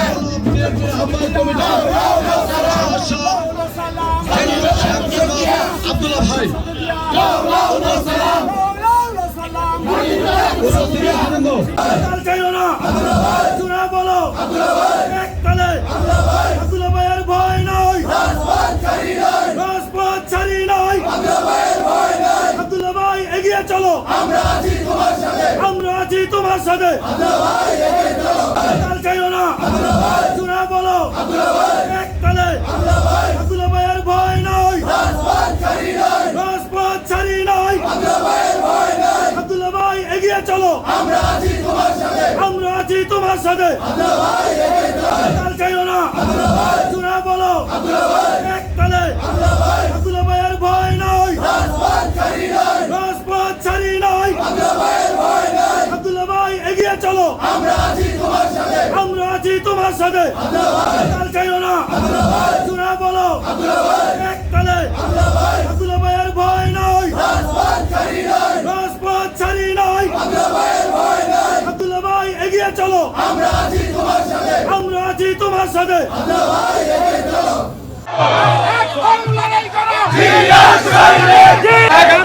আহ্বায়ক কমিটির সদস্য আব্দুল্লাহ ভাই। উপস্থিত কাল চাইও না জোরা বলো এক তালে আব্দুল্লাহ ভাইয়ের ভয় নয় রাজপথ ছাড়ি নয় আব্দুল্লাহ ভাই এগিয়ে চলো। আমরা আছি তোমার সাথে। কাল চাইও না। জোরা বলো। এক তালে। আব্দুল্লাহ ভাইয়ের ভয় নয় রাজপথ ছাড়ি নয় আব্দুল্লাহ ভাই এগিয়ে চলো। আমরা আছি তোমার সাথে। কাল চাইও না। জোরা বলো। এক তালে। আব্দুল্লাহ ভাইয়ের ভয় রাজপথ ছাড়ি নয় আব্দুল্লাহ ভাই এগিয়ে চলো আমরা আছি তোমার সাথে। কাল চাইও না। জোরা বলো। এক তালে। আব্দুল্লাহ ভাইয়ের ভয় নয় রাজপথ ছাড়ি নয় আব্দুল্লাহ ভাই এগিয়ে চলো। আমরা আছি তোমার সাথে। আজকের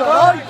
কাল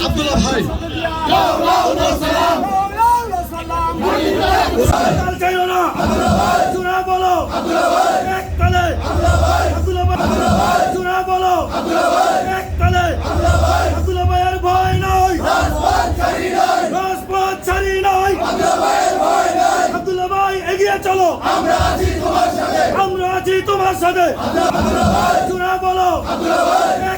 আব্দুল্লাহ ভাই কাল চাইও না জোরা বলো আব্দুল্লাহ ভাই আব্দুল্লাহ ভাইয়ের ভয় নাই রাজপথ ছাড়ি নাই আব্দুল্লাহ ভাই এগিয়ে চলো আমরা আছি তোমার সাথে আমরা আছি তোমার সাথে জোরে বলো